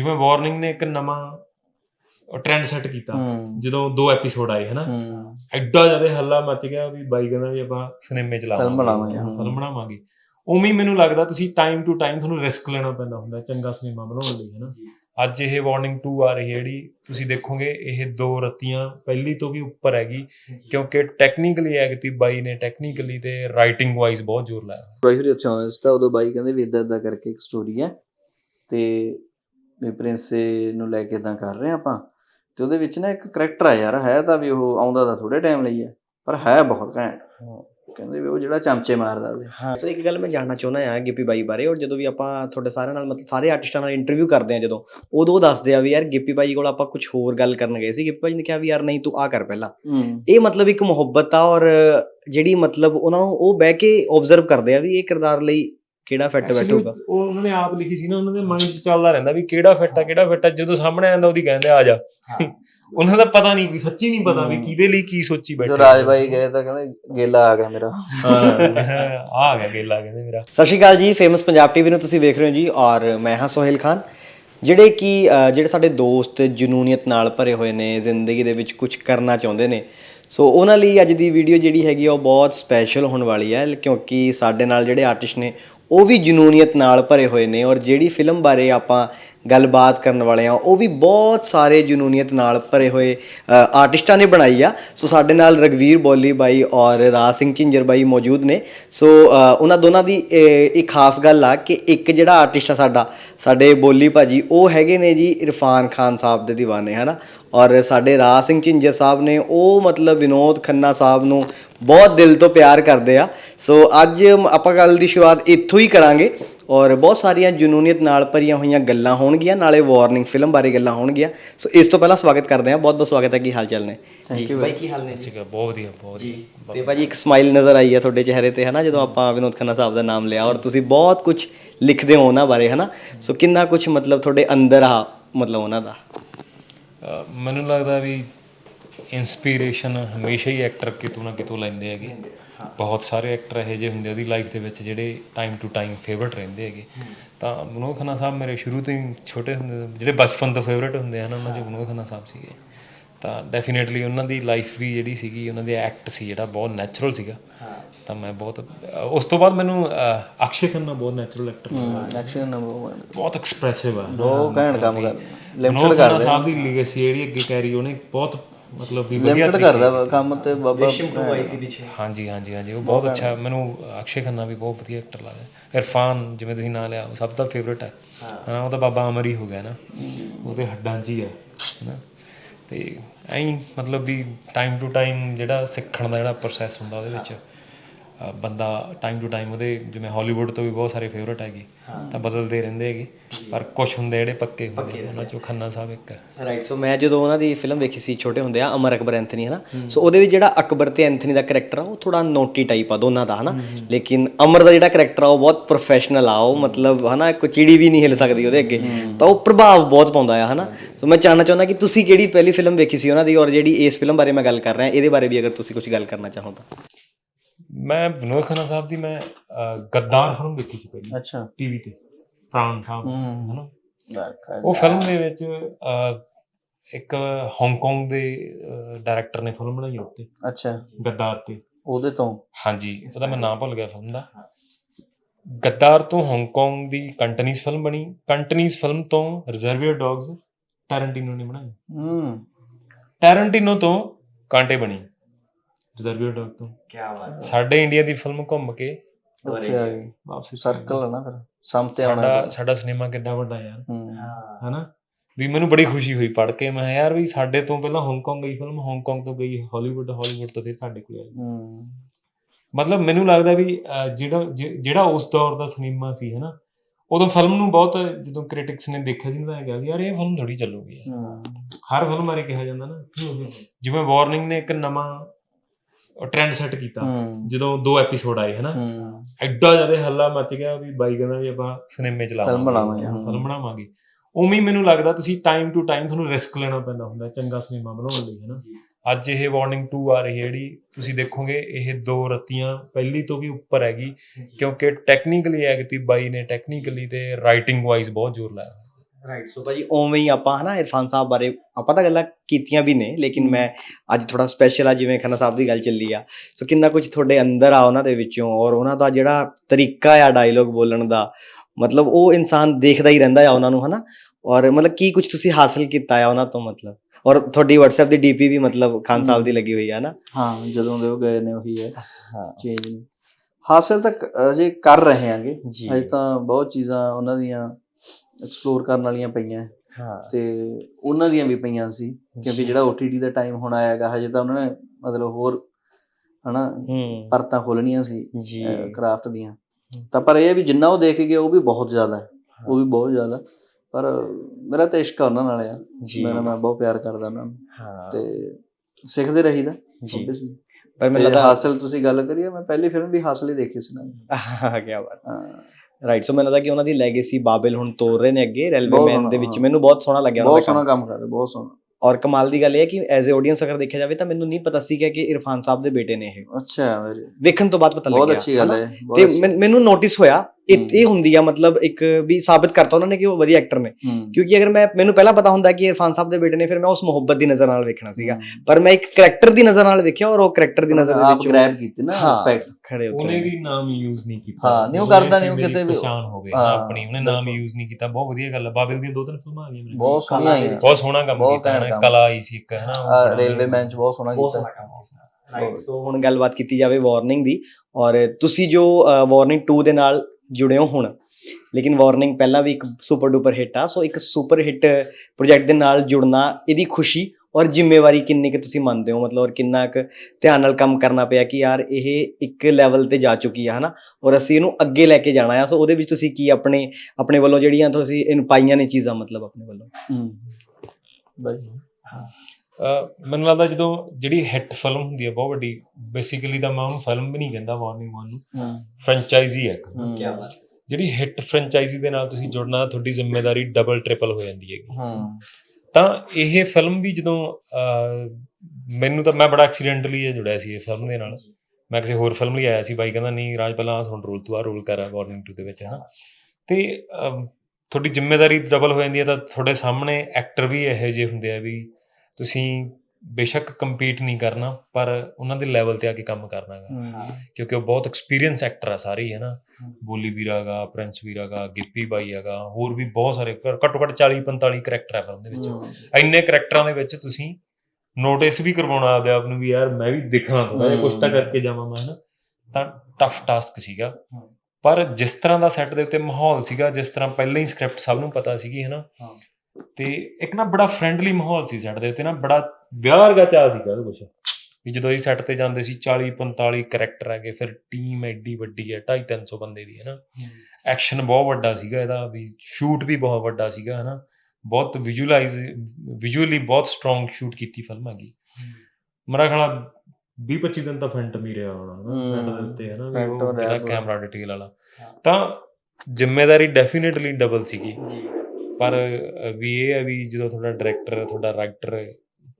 ਜਿਵੇਂ ਵਾਰਨਿੰਗ ਨੇ ਇੱਕ ਨਵਾਂ ਟ੍ਰੈਂਡ ਸੈੱਟ ਕੀਤਾ ਜਦੋਂ ਦੋ ਐਪੀਸੋਡ ਆਏ ਹਨਾ? ਐਡਾ ਜ਼ਿਆਦਾ ਹੱਲਾ ਮਚ ਗਿਆ ਵੀ ਬਾਈ ਕਹਿੰਦਾ ਵੀ ਆਪਾਂ ਸਿਨੇਮੇ ਚ ਲਾਵਾਂਗੇ। Film ਬਣਾਵਾਂਗੇ। ਫਿਲਮ ਬਣਾਵਾਂਗੇ। ਉਵੇਂ ਹੀ ਮੈਨੂੰ ਲੱਗਦਾ ਤੁਸੀਂ ਟਾਈਮ ਟੂ ਟਾਈਮ ਤੁਹਾਨੂੰ ਰਿਸਕ ਲੈਣਾ ਪੈਂਦਾ ਹੁੰਦਾ ਚੰਗਾ ਸਿਨੇਮਾ ਬਣਾਉਣ ਲਈ ਹਨਾ? ਅੱਜ ਇਹ ਵਾਰਨਿੰਗ 2 ਆ ਰਹੀ ਹੈ ਜਿਹੜੀ ਤੁਸੀਂ ਦੇਖੋਗੇ ਇਹ ਦੋ ਰਤੀਆਂ ਪਹਿਲੀ ਤੋਂ ਵੀ ਉੱਪਰ ਹੈਗੀ ਕਿਉਂਕਿ ਟੈਕਨੀਕਲੀ ਐਗਤੀ ਬਾਈ ਨੇ ਟੈਕਨੀਕਲੀ ਤੇ ਰਾਈਟਿੰਗ ਵਾਈਜ਼ ਬਹੁਤ ਜ਼ੋਰ ਲਾਇਆ। ਬਾਈ ਫਿਰ ਸੀ ਤਾਂ ਉਦੋਂ ਬਾਈ ਕਹਿੰਦੇ ਵੀ ਇਦਾਂ ਇਦਾਂ ਕਰਕੇ ਇੱਕ ਸਟੋਰੀ ਹੈ ਤੇ ਵੀ ਪ੍ਰਿੰਸੇ ਨੂੰ ਲੈ ਕੇ ਇਦਾਂ ਕਰ ਰਹੇ ਆਪਾਂ। ਤੇ ਉਹਦੇ ਵਿੱਚ ਨਾ ਇੱਕ ਕਰੈਕਟਰ ਆ ਯਾਰ ਹੈ ਤਾਂ ਵੀ ਉਹ ਆਉਂਦਾ ਤਾਂ ਥੋੜੇ ਟਾਈਮ ਲਈ ਹੈ ਪਰ ਹੈ ਬਹੁਤ ਘੈਂਟ। ਕਹਿੰਦੇ ਵੀ ਉਹ ਜਿਹੜਾ ਚਮਚੇ ਮਾਰਦਾ ਉਹਦੇ। ਹਾਂ। ਸੋ ਇੱਕ ਗੱਲ ਮੈਂ ਜਾਣਨਾ ਚਾਹੁੰਦਾ ਆ ਗਿੱਪੀ ਬਾਈ ਬਾਰੇ ਔਰ ਜਦੋਂ ਵੀ ਆਪਾਂ ਤੁਹਾਡੇ ਸਾਰਿਆਂ ਨਾਲ ਮਤਲਬ ਸਾਰੇ ਆਰਟਿਸਟਾਂ ਨਾਲ ਇੰਟਰਵਿਊ ਕਰਦੇ ਆ ਜਦੋਂ ਉਦੋਂ ਉਹ ਦੱਸਦੇ ਆ ਵੀ ਯਾਰ ਗਿੱਪੀ ਬਾਈ ਕੋਲ ਆਪਾਂ ਕੁਝ ਹੋਰ ਗੱਲ ਕਰਨ ਗਏ ਸੀ। ਗਿੱਪੀ ਬਾਈ ਨੇ ਕਿਹਾ ਵੀ ਯਾਰ ਨਹੀਂ ਤੂੰ ਆ ਕਰ ਪਹਿਲਾਂ। ਇਹ ਮਤਲਬ ਇੱਕ ਮੁਹੱਬਤ ਆ ਔਰ ਜਿਹੜੀ ਮਤਲਬ ਉਹਨਾਂ ਨੂੰ ਉਹ ਬਹਿ ਕੇ ਆਬਜ਼ਰਵ ਕਰਦੇ ਆ ਵੀ ਇਹ ਕਿਰਦਾਰ ਲਈ ਕਿਹੜਾ ਫਿੱਟ Actually, ਬੈਠੂਗਾ? ਉਹ ਉਹਨਾਂ ਨੇ ਆਪ ਲਿਖੀ ਸੀ ਨਾ ਉਹਨਾਂ ਦੇ ਮਾਈਂਡ 'ਚ ਚੱਲਦਾ ਰਹਿੰਦਾ ਵੀ ਕਿਹੜਾ ਫਿੱਟ ਆ ਕਿਹੜਾ ਫਿੱਟ ਆ ਜਦੋਂ ਸਾਹਮਣੇ ਆਉਂਦਾ ਉਹਦੀ ਕਹਿੰਦੇ ਆ ਜਾ। ਉਹਨਾਂ ਦਾ ਪਤਾ ਨਹੀਂ ਵੀ ਸੱਚੀ ਨਹੀਂ ਪਤਾ ਵੀ ਹਮ। ਕਿਹਦੇ ਲਈ ਕੀ ਸੋਚੀ ਬੈਠੇ ਜੋ ਰਾਜ ਬਾਈ ਗਏ ਤਾਂ ਕਹਿੰਦੇ ਗੇਲਾ ਆ ਗਿਆ ਮੇਰਾ। ਹਾਂ ਆ ਗਿਆ ਗੇਲਾ ਕਹਿੰਦੇ ਮੇਰਾ। ਸਤਿ ਸ਼੍ਰੀ ਅਕਾਲ ਜੀ ਫੇਮਸ ਪੰਜਾਬ ਟੀਵੀ ਨੂੰ ਤੁਸੀਂ ਵੇਖ ਰਹੇ ਹੋ ਜੀ ਔਰ ਮੈਂ ਹਾਂ ਸੋਹਿਲ ਖਾਨ। ਜਿਹੜੇ ਕਿ ਅ, ਜਿਹੜੇ ਸਾਡੇ ਦੋਸਤ ਜਨੂਨੀਅਤ ਨਾਲ ਭਰੇ ਹੋਏ ਨੇ ਜ਼ਿੰਦਗੀ ਦੇ ਵਿੱਚ ਕੁਝ ਕਰਨਾ ਚਾਹੁੰਦੇ ਨੇ ਸੋ ਉਹਨਾਂ ਲਈ ਅੱਜ ਦੀ ਵੀਡੀਓ ਜਿਹੜੀ ਹੈਗੀ ਆ ਉਹ ਬਹੁਤ ਸਪੈਸ਼ਲ ਹੋਣ ਵਾਲੀ ਹੈ ਕਿਉਂਕਿ ਸਾਡੇ ਨਾਲ ਜਿਹੜੇ ਆਰਟਿਸਟ ਨੇ ਉਹ ਵੀ ਜਨੂਨੀਅਤ ਨਾਲ ਭਰੇ ਹੋਏ ਨੇ ਔਰ ਜਿਹੜੀ ਫਿਲਮ ਬਾਰੇ ਆਪਾਂ ਗੱਲਬਾਤ ਕਰਨ ਵਾਲੇ ਆ ਉਹ ਵੀ ਬਹੁਤ ਸਾਰੇ ਜਨੂਨੀਅਤ ਨਾਲ ਭਰੇ ਹੋਏ ਆਰਟਿਸਟਾਂ ਨੇ ਬਣਾਈ ਆ। ਸੋ ਸਾਡੇ ਨਾਲ ਰਗਵੀਰ ਬੋਲੀ ਬਾਈ ਔਰ ਰਾਜ ਸਿੰਘ ਝਿੰਜਰ ਬਾਈ ਮੌਜੂਦ ਨੇ। ਸੋ ਉਹਨਾਂ ਦੋਨਾਂ ਦੀ ਅ, ਇੱਕ ਖਾਸ ਗੱਲ ਆ ਕਿ ਇੱਕ ਜਿਹੜਾ ਆਰਟਿਸਟ ਆ ਸਾਡਾ ਸਾਡੇ ਬੋਲੀ ਭਾਜੀ ਉਹ ਹੈਗੇ ਨੇ ਜੀ ਇਰਫਾਨ ਖਾਨ ਸਾਹਿਬ ਦੇ دیਵਾਨੇ ਹਨਾ? ਔਰ ਸਾਡੇ ਰਾਜ ਸਿੰਘ ਝਿੰਜਰ ਸਾਹਿਬ ਨੇ ਉਹ ਮਤਲਬ ਵਿਨੋਦ ਖੰਨਾ ਸਾਹਿਬ ਨੂੰ ਬਹੁਤ ਦਿਲ ਤੋਂ ਪਿਆਰ ਕਰਦੇ ਆ। ਸੋ ਅੱਜ ਆਪਾਂ ਗੱਲ ਦੀ ਸ਼ੁਰੂਆਤ ਇੱਥੋਂ ਹੀ ਕਰਾਂਗੇ ਔਰ ਬਹੁਤ ਸਾਰੀਆਂ ਜਨੂਨੀਅਤ ਨਾਲ ਭਰੀਆਂ ਹੋਈਆਂ ਗੱਲਾਂ ਹੋਣਗੀਆਂ ਨਾਲੇ ਵਾਰਨਿੰਗ ਫਿਲਮ ਬਾਰੇ ਗੱਲਾਂ ਹੋਣਗੀਆਂ। ਸੋ ਇਸ ਤੋਂ ਪਹਿਲਾਂ ਸਵਾਗਤ ਕਰਦੇ ਹਾਂ ਬਹੁਤ ਬਹੁਤ ਸਵਾਗਤ ਹੈ। ਕੀ ਹਾਲ ਚਾਲ ਨੇ? ਜੀ ਬਾਈ ਕੀ ਹਾਲ ਨੇ? ਠੀਕ ਹੈ ਬਹੁਤ ਵਧੀਆ ਬਹੁਤ ਜੀ ਤੇ ਭਾਜੀ ਇੱਕ ਸਮਾਈਲ ਨਜ਼ਰ ਆਈ ਹੈ ਤੁਹਾਡੇ ਚਿਹਰੇ ਤੇ ਹਨਾ? ਜਦੋਂ ਆਪਾਂ ਵਿਨੋਦ ਖੰਨਾ ਸਾਹਿਬ ਦਾ ਨਾਮ ਲਿਆ ਔਰ ਤੁਸੀਂ ਬਹੁਤ ਕੁਝ ਲਿਖਦੇ ਹੋ ਉਹਨਾਂ ਬਾਰੇ ਹਨਾ? ਸੋ ਕਿੰਨਾ ਕੁਝ ਮਤਲਬ ਤੁਹਾਡੇ ਅੰਦਰ ਆ ਮਤਲਬ ਉਹਨਾਂ ਦਾ? ਮੈਨੂੰ ਲੱਗਦਾ ਵੀ ਇਨਸਪੀਰੇਸ਼ਨ ਹਮੇਸ਼ਾ ਹੀ ਐਕਟਰ ਕਿਤੋਂ ਨਾ ਕਿਤੋਂ ਲੈਂਦੇ ਹੈਗੇ। ਬਹੁਤ ਸਾਰੇ ਐਕਟਰ ਇਹੋ ਜਿਹੇ ਹੁੰਦੇ ਉਹਦੀ ਲਾਈਫ ਦੇ ਵਿੱਚ ਜਿਹੜੇ ਟਾਈਮ ਟੂ ਟਾਈਮ ਫੇਵਰਟ ਰਹਿੰਦੇ ਹੈਗੇ। ਤਾਂ ਮਨੋਜ ਖੰਨਾ ਸਾਹਿਬ ਮੇਰੇ ਸ਼ੁਰੂ ਤੋਂ ਹੀ ਛੋਟੇ ਹੁੰਦੇ ਜਿਹੜੇ ਬਚਪਨ ਤੋਂ ਫੇਵਰਟ ਹੁੰਦੇ ਹਨ ਉਹਨਾਂ 'ਚ ਮਨੋਜ ਖੰਨਾ ਸਾਹਿਬ ਸੀਗੇ। ਤਾਂ ਡੈਫੀਨਿਟਲੀ ਉਹਨਾਂ ਦੀ ਲਾਈਫ ਵੀ ਜਿਹੜੀ ਸੀਗੀ ਉਹਨਾਂ ਦੇ ਐਕਟ ਸੀ ਜਿਹੜਾ ਬਹੁਤ ਨੈਚੁਰਲ ਸੀਗਾ। ਤਾਂ ਮੈਂ ਬਹੁਤ ਉਸ ਤੋਂ ਬਾਅਦ ਮੈਨੂੰ ਅਕਸ਼ੇ ਖੰਨਾ ਬਹੁਤ ਨੈਚੁਰਲ ਐਕਟਰ ਐਕਸ਼ਨ ਨੰਬਰ ਬਹੁਤ ਐਕਸਪ੍ਰੈਸਿਵ ਆ। ਉਹ ਘੈਂਟ ਕੰਮ ਕਰ ਲਿਮਟਡ ਖੰਨਾ ਕਰਦੇ ਸਾਹਿਬ ਦੀ ਲੈਗੇਸੀ ਜਿਹੜੀ ਅੱਗੇ ਕੈਰੀ ਉਹਨੇ ਬਹੁਤ ਮਤਲਬ ਵੀ ਵਧੀਆ ਲਿਮਟਡ ਕਰਦਾ ਕੰਮ ਤੇ ਬਾਬਾ ਹਾਂਜੀ ਹਾਂਜੀ ਹਾਂਜੀ ਉਹ ਬਹੁਤ ਅੱਛਾ ਮੈਨੂੰ ਅਕਸ਼ੇ ਖੰਨਾ ਵੀ ਬਹੁਤ ਵਧੀਆ ਐਕਟਰ ਲੱਗਦਾ। ਇਰਫਾਨ ਜਿਵੇਂ ਤੁਸੀਂ ਨਾਂ ਲਿਆ ਉਹ ਸਭ ਦਾ ਫੇਵਰਟ ਹੈ। ਹਨਾ ਉਹ ਤਾਂ ਬਾਬਾ ਅਮਰ ਹੀ ਹੋ ਗਿਆ ਨਾ। ਉਹਦੇ ਹੱਡਾਂ 'ਚ ਹੀ ਆ। ਹਨਾ। ਅਤੇ ਐਂ ਮਤਲਬ ਵੀ ਟਾਈਮ ਟੂ ਟਾਈਮ ਜਿਹੜਾ ਸਿੱਖਣ ਦਾ ਜਿਹੜਾ ਪ੍ਰੋਸੈਸ ਹੁੰਦਾ ਉਹਦੇ ਵਿੱਚ। ਬੰਦਾ ਟਾਈਮ ਟੂ ਟਾਈਮ ਉਹਦੇ ਜਿਵੇਂ ਹਾਲੀਵੁੱਡ ਤੋਂ ਵੀ ਬਹੁਤ ਸਾਰੇ ਫੇਵਰਟ ਹੈਗੇ ਤਾਂ ਬਦਲਦੇ ਰਹਿੰਦੇ ਹੈਗੇ ਪਰ ਕੁਝ ਹੁੰਦੇ ਜਿਹੜੇ ਪੱਕੇ ਹੁੰਦੇ ਉਹਨਾਂ ਚੋਂ ਖੰਨਾ ਸਾਹਿਬ ਇੱਕ ਹੈ ਰਾਈਟ ਸੋ ਮੈਂ ਜਦੋਂ ਉਹਨਾਂ ਦੀ ਫਿਲਮ ਵੇਖੀ ਸੀ ਛੋਟੇ ਹੁੰਦੇ ਆ ਅਮਰ ਅਕਬਰ ਐਂਥਨੀ ਹਨਾ? ਸੋ ਉਹਦੇ ਵਿੱਚ ਜਿਹੜਾ ਅਕਬਰ ਤੇ ਐਂਥਨੀ ਦਾ ਕੈਰੈਕਟਰ ਆ ਉਹ ਥੋੜਾ ਨੋਟੀ ਟਾਈਪ ਆ ਦੋਨਾਂ ਦਾ ਹਨਾ? ਲੇਕਿਨ ਅਮਰ ਦਾ ਜਿਹੜਾ ਕੈਰੈਕਟਰ ਆ ਉਹ ਬਹੁਤ ਪ੍ਰੋਫੈਸ਼ਨਲ ਆ ਉਹ ਮਤਲਬ ਹਨਾ ਕੋਈ ਚਿੜੀ ਵੀ ਨਹੀਂ ਹਿਲ ਸਕਦੀ ਉਹਦੇ ਅੱਗੇ। ਤਾਂ ਉਹ ਪ੍ਰਭਾਵ ਬਹੁਤ ਪਾਉਂਦਾ ਆ ਹਨਾ? ਸੋ ਮੈਂ ਜਾਣਨਾ ਚਾਹੁੰਦਾ ਕਿ ਤੁਸੀਂ ਕਿਹੜੀ ਪਹਿਲੀ ਫਿਲਮ ਵੇਖੀ ਸੀ ਉਹਨਾਂ ਦੀ ਔਰ ਜਿਹੜੀ ਇਸ ਫਿਲਮ ਬਾਰੇ ਮੈਂ ਗੱਲ ਕਰ ਰਿਹਾ ਇਹਦੇ ਬਾਰੇ ਵੀ ਅਗਰ ਤੁਸੀਂ ਕੁਝ ਗੱਲ ਕਰਨਾ ਚਾਹੋ ਤਾਂ। ਮੈਂ ਵਿਨੋਦ ਖੰਨਾ ਸਾਹਿਬ ਦੀ ਮੈਂ ਗੱਦਾਰ ਫਿਲਮ ਦੇਖੀ ਸੀ ਪਹਿਲੀ। ਅੱਛਾ। ਟੀਵੀ ਤੇ ਪ੍ਰਾਣ ਸਾਹਿਬ ਹੂੰ। ਹਨਾ? ਉਹ ਫਿਲਮ ਦੇ ਵਿੱਚ ਇੱਕ ਹਾਂਗਕਾਂਗ ਦੇ ਡਾਇਰੈਕਟਰ ਨੇ ਫਿਲਮ ਬਣਾਈ ਉੱਤੇ ਅੱਛਾ। ਗੱਦਾਰ ਤੇ। ਉਹਦੇ ਤੋਂ? ਹਾਂਜੀ ਉਹਦਾ ਮੈਂ ਨਾਮ ਭੁੱਲ ਗਿਆ ਫਿਲਮ ਦਾ। ਗੱਦਾਰ ਤੋਂ ਹਾਂਗਕਾਂਗ ਦੀ ਕੰਟਨੀਜ਼ ਫਿਲਮ ਬਣੀ। ਕੰਟਨੀਜ਼ ਫਿਲਮ ਤੋਂ ਰਿਜ਼ਰਵੀਅਰ ਡੌਗਸ ਟੈਰੈਂਟੀਨੋ ਨੇ ਬਣਾਈ। ਹੂੰ। ਟੈਰੈਂਟੀਨੋ ਤੋਂ ਕਾਂਟੇ ਬਣੀ। ਰਿਜ਼ਰਵੀਅਰ ਡੌਗ ਤੋਂ। ਕੀ ਬਾਤ ਸਾਡੇ ਇੰਡੀਆ ਦੀ ਫਿਲਮ ਘੁੰਮ ਕੇ ਉੱਥੇ ਆ ਗਈ। ਵਾਪਸ ਸਰਕਲ ਹੈ ਨਾ ਫਿਰ। ਸਮਤੇ ਸਾਡਾ ਆਉਣਾ ਸਾਡਾ ਸਿਨੇਮਾ ਕਿੱਡਾ ਵੱਡਾ ਯਾਰ। ਹੂੰ। ਹਨਾ? ਵੀ ਮੈਨੂੰ ਬੜੀ ਖੁਸ਼ੀ ਹੋਈ ਪੜ੍ਹ ਕੇ। ਮੈਂ ਯਾਰ ਵੀ ਸਾਡੇ ਤੋਂ ਪਹਿਲਾਂ ਹਾਂਗਕਾਂਗ ਗਈ ਫਿਲਮ ਹਾਂਗਕਾਂਗ ਤੋਂ ਗਈ ਹਾਲੀਵੁੱਡ ਹਾਲੀਵੁੱਡ ਤੋਂ ਫਿਰ ਸਾਡੇ ਕੋਲ ਆਈ। ਹੂੰ। ਮਤਲਬ ਮੈਨੂੰ ਲੱਗਦਾ ਵੀ ਜਿਹੜਾ ਜਿਹੜਾ ਉਸ ਦੌਰ ਦਾ ਸਿਨੇਮਾ ਸੀ ਹਨਾ? ਉਦੋਂ ਫਿਲਮ ਨੂੰ ਬਹੁਤ ਜਦੋਂ ਕ੍ਰਿਟਿਕਸ ਨੇ ਦੇਖਿਆ ਸੀ ਤਾਂ ਕਿਹਾ ਵੀ ਯਾਰ ਇਹ ਫਿਲਮ ਥੋੜੀ ਚੱਲੂਗੀ ਯਾਰ। ਹੂੰ। ਹਰ ਫਿਲਮ ਬਾਰੇ ਕਿਹਾ ਜਾਂਦਾ ਨਾ। ਜਿਵੇਂ ਵਾਰਨਿੰਗ ਨੇ ਇੱਕ ਨਵਾਂ ਟ੍ਰੈਂਡ ਸੈੱਟ ਕੀਤਾ। ਹੂੰ। ਜਦੋਂ ਦੋ ਐਪੀਸੋਡ ਆਏ ਹਨਾ? ਹੂੰ। ਐਡਾ ਜ਼ਿਆਦਾ ਹੱਲਾ ਮਚ ਗਿਆ ਵੀ ਬਾਈ ਕਹਿੰਦਾ ਵੀ ਆਪਾਂ ਸਿਨੇਮੇ ਚ ਲਾਵਾਂਗੇ। Film ਬਣਾਵਾਂਗੇ, ਹਾਂ। ਫਿਲਮ ਬਣਾਵਾਂਗੇ। ਉਵੇਂ ਹੀ ਮੈਨੂੰ ਲੱਗਦਾ ਤੁਸੀਂ ਟਾਈਮ ਟੂ ਟਾਈਮ ਤੁਹਾਨੂੰ ਰਿਸਕ ਲੈਣਾ ਪੈਂਦਾ ਹੁੰਦਾ ਚੰਗਾ ਸਿਨੇਮਾ ਬਣਾਉਣ ਲਈ ਹਨਾ? ਅੱਜ ਇਹ ਵਾਰਨਿੰਗ 2 ਆ ਰਹੀ ਹੈ ਜਿਹੜੀ ਤੁਸੀਂ ਦੇਖੋਗੇ ਇਹ ਦੋ ਰਤੀਆਂ ਪਹਿਲੀ ਤੋਂ ਵੀ ਉੱਪਰ ਹੈਗੀ। ਕਿਉਂਕਿ ਟੈਕਨੀਕਲੀ ਐਗਤੀ ਬਾਈ ਨੇ ਟੈਕਨੀਕਲੀ ਤੇ ਰਾਈਟਿੰਗ ਵਾਈਜ਼ ਬਹੁਤ ਜ਼ੋਰ ਲਾਇਆ। ਰਾਈਟ ਸੋ ਭਾਜੀ ਉਵੇਂ ਹੀ ਆਪਾਂ ਹਨਾ ਇਰਫਾਨ ਸਾਹਿਬ ਬਾਰੇ ਆਪਾਂ ਤਾਂ ਗੱਲਾਂ ਕੀਤੀਆਂ ਵੀ ਨੇ ਲੇਕਿਨ ਮੈਂ ਅੱਜ ਥੋੜਾ ਸਪੈਸ਼ਲ ਆ ਜਿਵੇਂ ਖੰਨਾ ਸਾਹਿਬ ਦੀ ਗੱਲ ਚੱਲੀ ਆ। ਸੋ ਕਿੰਨਾ ਕੁਝ ਤੁਹਾਡੇ ਅੰਦਰ ਆ ਉਹਨਾਂ ਦੇ ਵਿੱਚੋਂ ਔਰ ਉਹਨਾਂ ਦਾ ਜਿਹੜਾ ਤਰੀਕਾ ਆ ਡਾਇਲੋਗ ਬੋਲਣ ਦਾ ਮਤਲਬ ਉਹ ਇਨਸਾਨ ਦੇਖਦਾ ਹੀ ਰਹਿੰਦਾ ਆ ਉਹਨਾਂ ਨੂੰ ਹਨਾ। ਔਰ ਮਤਲਬ ਕੀ ਕੁਝ ਤੁਸੀਂ ਹਾਸਲ ਕੀਤਾ ਆ ਉਹਨਾਂ ਤੋਂ ਮਤਲਬ? ਔਰ ਤੁਹਾਡੀ WhatsApp ਦੀ ਡੀਪੀ ਵੀ ਮਤਲਬ ਖਾਨ ਸਾਹਿਬ ਦੀ ਲੱਗੀ ਹੋਈ ਆ ਨਾ ਹਾਂ ਜਦੋਂ ਦੇ ਉਹ ਗਏ ਨੇ ਉਹੀ ਹੈ। ਹਾਂ। ਚੇਂਜ ਨਹੀਂ ਹਾਸਲ ਤਾਂ ਅਜੇ ਕਰ ਰਹੇ ਜੀ। ਅਜੇ ਤਾਂ ਬਹੁਤ ਚੀਜ਼ਾਂ ਉਹਨਾਂ ਦੀਆਂ ਐਕਸਪਲੋਰ ਕਰਨ ਵਾਲੀਆਂ ਪਈਆਂ। ਹਾਂ। ਤੇ ਉਹਨਾਂ ਦੀਆਂ ਵੀ ਪਈਆਂ ਸੀ ਕਿਉਂਕਿ ਜਿਹੜਾ OTT ਦਾ ਟਾਈਮ ਹੁਣ ਆਇਆਗਾ ਹਜੇ ਤਾਂ ਉਹਨਾਂ ਨੇ ਮਤਲਬ ਹੋਰ ਹਨਾ ਹੂੰ। ਪਰਤਾਂ ਖੋਲਣੀਆਂ ਸੀ ਕਰਾਫਟ ਦੀਆਂ। ਤਾਂ ਪਰ ਇਹ ਹੈ ਵੀ ਜਿੰਨਾ ਉਹ ਦੇਖ ਗਏ ਉਹ ਵੀ ਬਹੁਤ ਜ਼ਿਆਦਾ ਹੈ। ਉਹ ਵੀ ਬਹੁਤ ਜ਼ਿਆਦਾ ਪਰ ਮੇਰਾ ਤਾਂ ਇਸ਼ਕ ਉਹਨਾਂ ਨਾਲ ਆ ਮੇਰਾ ਮੈਂ ਬਹੁਤ ਪਿਆਰ ਕਰਦਾ ਉਹਨਾਂ ਨੂੰ। ਹਾਂ। ਤੇ ਸਿੱਖਦੇ ਰਹੀਦਾ ਜੀ। ਪਰ ਮੈਨੂੰ ਲੱਗਦਾ ਹਾਸਲ ਤੁਸੀਂ ਗੱਲ ਕਰੀਏ ਮੈਂ ਪਹਿਲੀ ਫਿਲਮ ਵੀ ਹਾਸਲ ਹੀ ਦੇਖੀ ਸੀ ਨਾ ਕੀ ਬਾਤ। ਹਾਂ। ਰਾਈਟ ਸੋ ਮੈਨੂੰ ਲੱਗਦਾ ਕਿ ਉਹਨਾਂ ਦੀ ਲੈਗੇਸੀ ਬਾਬਲ ਹੁਣ ਤੋੜ ਰਹੇ ਨੇ ਅੱਗੇ ਰੈਲਵੇ ਬਹੁਤ ਮੈਨ ਸੋਹਣਾ, ਦੇ ਵਿੱਚ। ਮੈਨੂੰ ਬਹੁਤ ਸੋਹਣਾ ਲੱਗਿਆ ਉਹਨਾਂ ਬਹੁਤ ਕੰਮ। ਸੋਹਣਾ ਕੰਮ ਕਰਦੇ ਬਹੁਤ ਸੋਹਣਾ। ਔਰ ਕਮਾਲ ਦੀ ਗੱਲ ਇਹ ਹੈ ਕਿ ਐਜ਼ ਅ ਆਡੀਅנס ਅਗਰ ਦੇਖਿਆ ਜਾਵੇ ਤਾਂ ਮੈਨੂੰ ਨਹੀਂ ਪਤਾ ਸੀ ਕਿ ਇਰਫਾਨ ਸਾਹਿਬ ਦੇ ਬੇਟੇ ਨੇ ਇਹ। ਅੱਛਾ ਵੇਖਣ ਤੋਂ ਬਾਅਦ ਪਤਾ ਲੱਗਿਆ ਬਹੁਤ ਅੱਛੀ ਗੱਲ? ਹੈ ਤੇ ਮੈਨੂੰ ਨੋਟਿਸ ਹੋਇਆ ਇਹ। ਇਹ ਹੁੰਦੀ ਆ ਮਤਲਬ ਇੱਕ ਵੀ ਸਾਬਤ ਕਰਤਾ ਉਹਨਾਂ ਨੇ ਕਿ ਉਹ ਵਧੀਆ ਐਕਟਰ ਨੇ ਹੂੰ। ਕਿਉਂਕਿ ਅਗਰ ਮੈਂ ਮੈਨੂੰ ਪਹਿਲਾਂ ਪਤਾ ਹੁੰਦਾ ਕਿ ਇਰਫਾਨ ਸਾਹਿਬ ਦੇ ਬੇਟੇ ਨੇ ਫਿਰ ਮੈਂ ਉਸ ਮੁਹੱਬਤ ਦੀ ਨਜ਼ਰ ਨਾਲ ਵੇਖਣਾ ਸੀਗਾ ਹੂੰ। ਪਰ ਮੈਂ ਇੱਕ ਕਰੈਕਟਰ ਦੀ ਨਜ਼ਰ ਨਾਲ ਵੇਖਿਆ ਔਰ ਉਹ ਕਰੈਕਟਰ ਦੀ ਨਜ਼ਰ ਦੇ ਆਪ ਵਿੱਚ ਉਹ ਗ੍ਰੈਬ ਕੀਤੀ ਨਾ ਹਾਂ, ਰਿਸਪੈਕਟ ਖੜੇ ਉਤਰੇ ਉਹਨੇ ਵੀ ਨਾਮ ਯੂਜ਼ ਨਹੀਂ ਕੀਤਾ ਹਾਂ, ਨਹੀਂ ਉਹ ਕਰਦਾ ਨਹੀਂ, ਉਹ ਕਿਤੇ ਵੀ- ਪਛਾਣ ਹਾਂ, ਆਪਣੀ ਉਹਨੇ ਨਾਮ। ਯੂਜ਼ ਨਹੀਂ ਕੀਤਾ ਬਹੁਤ ਵਧੀਆ ਗੱਲ ਹੈ ਬਾਬਲ ਦੀਆਂ ਦੋ ਤਿੰਨ ਫਿਲਮਾਂ ਆ ਗਈਆਂ ਮੇਰੇ ਬਹੁਤ ਸੋਹਣੀਆਂ ਆਈਆਂ ਬਹੁਤ ਸੋਹਣਾ ਕੰਮ ਬਹੁਤ ਕੀਤਾ ਹੈ। ਕਲਾ ਆਈ ਸੀ ਇੱਕ ਹੈ ਨਾ ਰੇਲਵੇ ਮੈਨ ਚ ਬਹੁਤ ਸੋਹਣਾ ਬਹੁਤ ਕੀਤਾ ਸੋਹਣਾ ਕੰਮ ਕੀਤਾ ਰਾਈਟ ਸੋ ਹੁਣ ਗੱਲਬਾਤ ਕੀਤੀ ਜਾਵੇ ਵਾਰਨਿੰਗ ਦੀ ਔਰ ਤੁਸੀਂ ਜੋ ਵਾਰਨਿੰਗ 2 ਦੇ ਨਾਲ ਜੁੜੇ ਹੋ ਹੁਣ। ਲੇਕਿਨ ਵਾਰਨਿੰਗ ਪਹਿਲਾਂ ਵੀ ਇੱਕ ਸੁਪਰ ਡੂਪਰ ਹਿੱਟ ਆ ਸੋ ਇੱਕ ਸੁਪਰ ਹਿੱਟ ਪ੍ਰੋਜੈਕਟ ਦੇ ਨਾਲ ਜੁੜਨਾ ਇਹਦੀ ਖੁਸ਼ੀ ਔਰ ਜ਼ਿੰਮੇਵਾਰੀ ਕਿੰਨੀ ਕਿ ਤੁਸੀਂ ਮੰਨਦੇ ਹੋ? ਮਤਲਬ ਔਰ ਕਿੰਨਾ ਕੁ ਧਿਆਨ ਨਾਲ ਕੰਮ ਕਰਨਾ ਪਿਆ ਕਿ ਯਾਰ ਇਹ ਇੱਕ ਲੈਵਲ ਤੇ ਜਾ ਚੁੱਕੀ ਆ ਹਨਾ? ਔਰ ਅਸੀਂ ਇਹਨੂੰ ਅੱਗੇ ਲੈ ਕੇ ਜਾਣਾ ਆ ਸੋ ਉਹਦੇ ਵਿੱਚ ਤੁਸੀਂ ਕੀ ਆਪਣੇ ਆਪਣੇ ਵੱਲੋਂ ਜਿਹੜੀਆਂ ਤੁਸੀਂ ਇਹਨੂੰ ਪਾਈਆਂ ਨੇ ਚੀਜ਼ਾਂ ਮਤਲਬ ਆਪਣੇ ਵੱਲੋਂ? ਹੂੰ। ਬਾਈ। ਅਹ ਮੈਨੂੰ ਲੱਗਦਾ ਜਦੋਂ ਜਿਹੜੀ ਹਿੱਟ ਫਿਲਮ ਹੁੰਦੀ ਹੈ ਬਹੁਤ ਵੱਡੀ ਬੇਸਿਕਲੀ ਤਾਂ ਮੈਂ ਉਹਨੂੰ ਫਿਲਮ ਵੀ ਨਹੀਂ ਕਹਿੰਦਾ ਵਾਰਨਿੰਗ ਵਨ ਨੂੰ। ਹੂੰ। ਫਰੈਂਚਾਈਜ਼ੀ ਹੈ ਇੱਕ। ਹੂੰ। ਜਿਹੜੀ ਹਿੱਟ ਫਰੈਂਚਾਈਜ਼ੀ ਦੇ ਨਾਲ ਤੁਸੀਂ ਜੁੜਨਾ ਤੁਹਾਡੀ ਜ਼ਿੰਮੇਵਾਰੀ ਡਬਲ ਟ੍ਰਿਪਲ ਹੋ ਜਾਂਦੀ ਹੈਗੀ। ਹੂੰ। ਤਾਂ ਇਹ ਫਿਲਮ ਵੀ ਜਦੋਂ ਮੈਨੂੰ ਤਾਂ ਮੈਂ ਬੜਾ ਐਕਸੀਡੈਂਟਲੀ ਜੁੜਿਆ ਸੀ ਇਹ ਫਿਲਮ ਦੇ ਨਾਲ। ਮੈਂ ਕਿਸੇ ਹੋਰ ਫਿਲਮ ਲਈ ਆਇਆ ਸੀ ਬਾਈ ਕਹਿੰਦਾ ਨਹੀਂ ਰਾਜ ਪਹਿਲਾਂ ਹੁਣ ਰੋਲ ਤੂੰ ਆ ਰੋਲ ਕਰ ਵਾਰਨਿੰਗ 2 ਦੇ ਵਿੱਚ ਹੈ ਨਾ ਤੇ ਤੁਹਾਡੀ ਜ਼ਿੰਮੇਵਾਰੀ ਡਬਲ ਹੋ ਜਾਂਦੀ ਹੈ ਤਾਂ ਤੁਹਾਡੇ ਸਾਹਮਣੇ ਐਕਟਰ ਵੀ ਇਹੋ ਜਿਹੇ ਹੁੰਦੇ ਆ ਵੀ ਤੁਸੀਂ ਬੇਸ਼ੱਕ ਕੰਪੀਟ ਨਹੀਂ ਕਰਨਾ ਪਰ ਉਹਨਾਂ ਦੇ ਲੈਵਲ ਤੇ ਆ ਕੇ ਕੰਮ ਕਰਨਾ ਗਾ। ਹੂੰ। ਕਿਉਂਕਿ ਉਹ ਬਹੁਤ ਐਕਸਪੀਰੀਅੰਸ ਐਕਟਰ ਆ ਸਾਰੇ ਹੀ ਨਾ? ਬੋਲੀ ਵੀਰਾ ਗਾ ਪ੍ਰਿੰਸ ਵੀਰਾ ਗਾ ਗਿੱਪੀ ਬਾਈ ਹੈਗਾ ਹੋਰ ਵੀ ਬਹੁਤ ਸਾਰੇ ਘੱਟੋ ਘੱਟ 40 45 ਕਰੈਕਟਰ ਆ ਫਿਲਮ ਦੇ ਵਿੱਚ। ਇੰਨੇ ਕਰੈਕਟਰਾਂ ਦੇ ਵਿੱਚ ਤੁਸੀਂ ਨੋਟਿਸ ਵੀ ਕਰਵਾਉਣਾ ਆਪਦੇ ਆਪ ਨੂੰ ਵੀ ਯਾਰ ਮੈਂ ਵੀ ਦਿਖਾਂ ਥੋੜਾ ਜਿਹਾ ਕੁਛ ਤਾਂ ਕਰਕੇ ਜਾਵਾਂ ਮੈਂ ਹਨਾ ਤਾਂ ਟਫ ਟਾਸਕ ਸੀਗਾ। ਪਰ ਜਿਸ ਤਰ੍ਹਾਂ ਦਾ ਸੈੱਟ ਦੇ ਉੱਤੇ ਮਾਹੌਲ ਸੀਗਾ ਜਿਸ ਤਰ੍ਹਾਂ ਪਹਿਲਾਂ ਹੀ ਸਕ੍ਰਿਪਟ ਸਭ ਨੂੰ ਪਤਾ ਸੀਗੀ ਹਨਾ ਹਾਂ। ਤੇ ਇੱਕ ਨਾ ਬੜਾ ਫ੍ਰੈਂਡਲੀ ਮਾਹੌਲ ਸੀ ਸੈੱਟ ਦੇ ਉੱਤੇ ਨਾ ਬੜਾ ਵਿਆਹ ਵਰਗਾ ਚਾਹ ਸੀਗਾ ਉਹ ਕੁਛ ਵੀ ਜਦੋਂ ਅਸੀਂ ਸੈੱਟ ਤੇ ਜਾਂਦੇ ਸੀ 40 45 ਕਰੈਕਟਰ ਹੈਗੇ ਫਿਰ ਟੀਮ ਐਡੀ ਵੱਡੀ ਹੈ 250 300 ਬੰਦੇ ਦੀ ਹੈ। ਨਾ ਐਕਸ਼ਨ ਬਹੁਤ ਵੱਡਾ ਸੀਗਾ ਇਹਦਾ ਵੀ ਸ਼ੂਟ ਵੀ ਬਹੁਤ ਵੱਡਾ ਸੀਗਾ ਹਨਾ। ਬਹੁਤ ਵਿਜ਼ੂਅਲਾਈਜ਼ ਵਿਜ਼ੂਅਲੀ ਬਹੁਤ ਸਟਰੋਂਗ ਸ਼ੂਟ ਕੀਤੀ ਫਿਲਮ ਹੈਗੀ। ਮੇਰਾ ਖਿਆਲ 20 25 ਦਿਨ ਤਾਂ ਫੈਂਟਮ ਹੀ ਰਿਹਾ ਹੋਣਾ ਨਾ ਸੈੱਟ ਦੇ ਉੱਤੇ ਹਨਾ ਵੀ Phantom ਉਹ ਜਿਹੜਾ। ਕੈਮਰਾ ਡਿਟੇਲ ਵਾਲਾ। ਤਾਂ ਜ਼ਿੰਮੇਵਾਰੀ ਡੈਫੀਨਿਟਲੀ ਡਬਲ ਸੀਗੀ। ਪਰ ਵੀ ਇਹ ਹੈ ਵੀ ਜਦੋਂ ਤੁਹਾਡਾ ਡਾਇਰੈਕਟਰ ਤੁਹਾਡਾ ਰਾਈਟਰ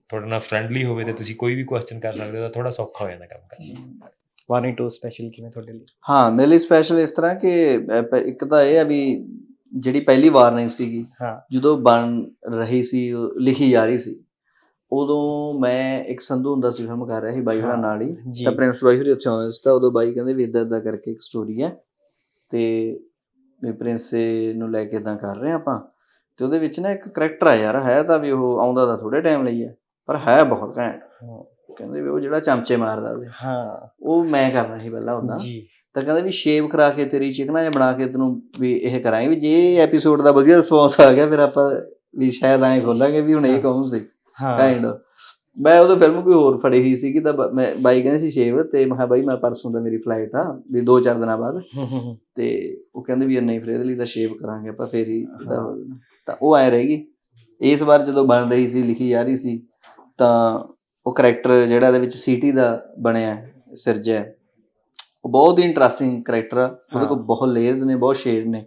ਤੁਹਾਡੇ ਨਾਲ ਫ੍ਰੈਂਡਲੀ ਹੋਵੇ ਤੇ ਤੁਸੀਂ ਕੋਈ ਵੀ ਕੁਐਸਚਨ ਕਰ ਸਕਦੇ ਹੋ ਤਾਂ ਥੋੜਾ ਸੌਖਾ ਹੋ ਜਾਂਦਾ ਕੰਮ ਕਰਨਾ। ਵਾਰਨਿੰਗ 2 ਸਪੈਸ਼ਲ ਕਿਵੇਂ ਤੁਹਾਡੇ ਲਈ? ਹਾਂ ਮੇਰੇ ਲਈ ਸਪੈਸ਼ਲ ਇਸ ਤਰ੍ਹਾਂ ਕਿ ਇੱਕ ਤਾਂ ਇਹ ਆ ਵੀ ਜਿਹੜੀ ਪਹਿਲੀ ਵਾਰਨਿੰਗ ਸੀਗੀ ਹਾਂ। ਜਦੋਂ ਬਣ ਰਹੀ ਸੀ ਲਿਖੀ ਜਾ ਰਹੀ ਸੀ ਉਦੋਂ ਮੈਂ ਇੱਕ ਸੰਧੂ ਹੁੰਦਾ ਸੀ ਫਿਲਮ ਕਰ ਰਿਹਾ ਸੀ ਬਾਈ ਹੋਰਾਂ ਹਾਂ, ਨਾਲ ਹੀ। ਤਾਂ ਪ੍ਰਿੰਸ ਬਾਈ ਹੋਰੀ ਉੱਥੇ ਆਉਂਦੇ ਸੀ ਤਾਂ ਉਦੋਂ ਬਾਈ ਕਹਿੰਦੇ ਵੀ ਇਦਾਂ ਇਦਾਂ ਕਰਕੇ ਇੱਕ ਸਟੋਰੀ ਹੈ ਤੇ ਵੀ ਪ੍ਰਿੰਸ ਨੂੰ ਲੈ ਕੇ ਇਦਾਂ ਕਰ ਰਹੇ ਹਾਂ ਆਪਾਂ। ਤੇ ਉਹਦੇ ਵਿੱਚ ਨਾ ਇੱਕ ਕਰੈਕਟਰ ਆ ਯਾਰ ਹੈ ਤਾਂ ਵੀ ਉਹ ਆਉਂਦਾ ਤਾਂ ਥੋੜੇ ਟਾਈਮ ਲਈ ਹੈ ਪਰ ਹੈ ਬਹੁਤ ਘੈਂਟ। ਕਹਿੰਦੇ ਵੀ ਉਹ ਜਿਹੜਾ ਚਮਚੇ ਮਾਰਦਾ ਉਹਦੇ। ਹਾਂ। ਉਹ ਮੈਂ ਕਰਨਾ ਸੀ ਪਹਿਲਾਂ ਉਦਾਂ ਜੀ। ਤਾਂ ਕਹਿੰਦੇ ਵੀ ਸ਼ੇਵ ਕਰਾ ਕੇ ਤੇਰੀ ਚਿਕਨਾ ਜਿਹਾ ਬਣਾ ਕੇ ਤੈਨੂੰ ਵੀ ਇਹ ਕਰਾਂਗੇ ਵੀ ਜੇ ਐਪੀਸੋਡ ਦਾ ਵਧੀਆ ਰਿਸਪੌਂਸ ਆ ਗਿਆ ਫਿਰ ਆਪਾਂ ਵੀ ਸ਼ਾਇਦ ਐਂ ਖੋਲਾਂਗੇ ਵੀ ਹੁਣ ਇਹ ਕੌਣ ਸੀ? ਹਾਂ। ਕਾਈਂਡ ਮੈਂ ਉਦੋਂ ਫਿਲਮ ਕੋਈ ਹੋਰ ਫੜੀ ਹੋਈ ਸੀ ਕਿ ਤਾਂ ਮੈਂ ਬਾਈ ਕਹਿੰਦੇ ਸੀ ਸ਼ੇਵ ਤੇ ਮੈਂ ਬਾਈ ਮੈਂ ਪਰਸੋਂ ਦਾ ਮੇਰੀ ਫਲਾਈਟ ਆ ਵੀ 2-4 ਦਿਨਾਂ ਬਾਅਦ। ਤੇ ਉਹ ਕਹਿੰਦੇ ਵੀ ਨਹੀਂ ਫਿਰ ਇਹਦੇ ਲਈ ਤਾਂ ਸ਼ੇਵ ਕਰਾਂਗੇ ਆਪਾਂ ਫੇਰ ਹੀ। ਇਹਦਾ ਹੋ ਜਾਣਾ। ਤਾਂ ਉਹ ਐ ਰਹੇਗੀ ਇਸ ਵਾਰ ਜਦੋਂ ਬਣ ਰਹੀ ਸੀ ਲਿਖੀ ਜਾ ਰਹੀ ਸੀ ਤਾਂ ਉਹ ਕਰੈਕਟਰ ਜਿਹੜਾ ਇਹਦੇ ਵਿੱਚ ਸੀਟੀ ਦਾ ਬਣਿਆ ਸਿਰਜਿਆ ਉਹ ਬਹੁਤ ਹੀ ਇੰਟਰਸਟਿੰਗ ਕਰੈਕਟਰ ਆ। ਉਹਦੇ ਕੋਲ। ਬਹੁਤ ਲੇਅਰਸ ਨੇ ਬਹੁਤ ਸ਼ੇਡ ਨੇ।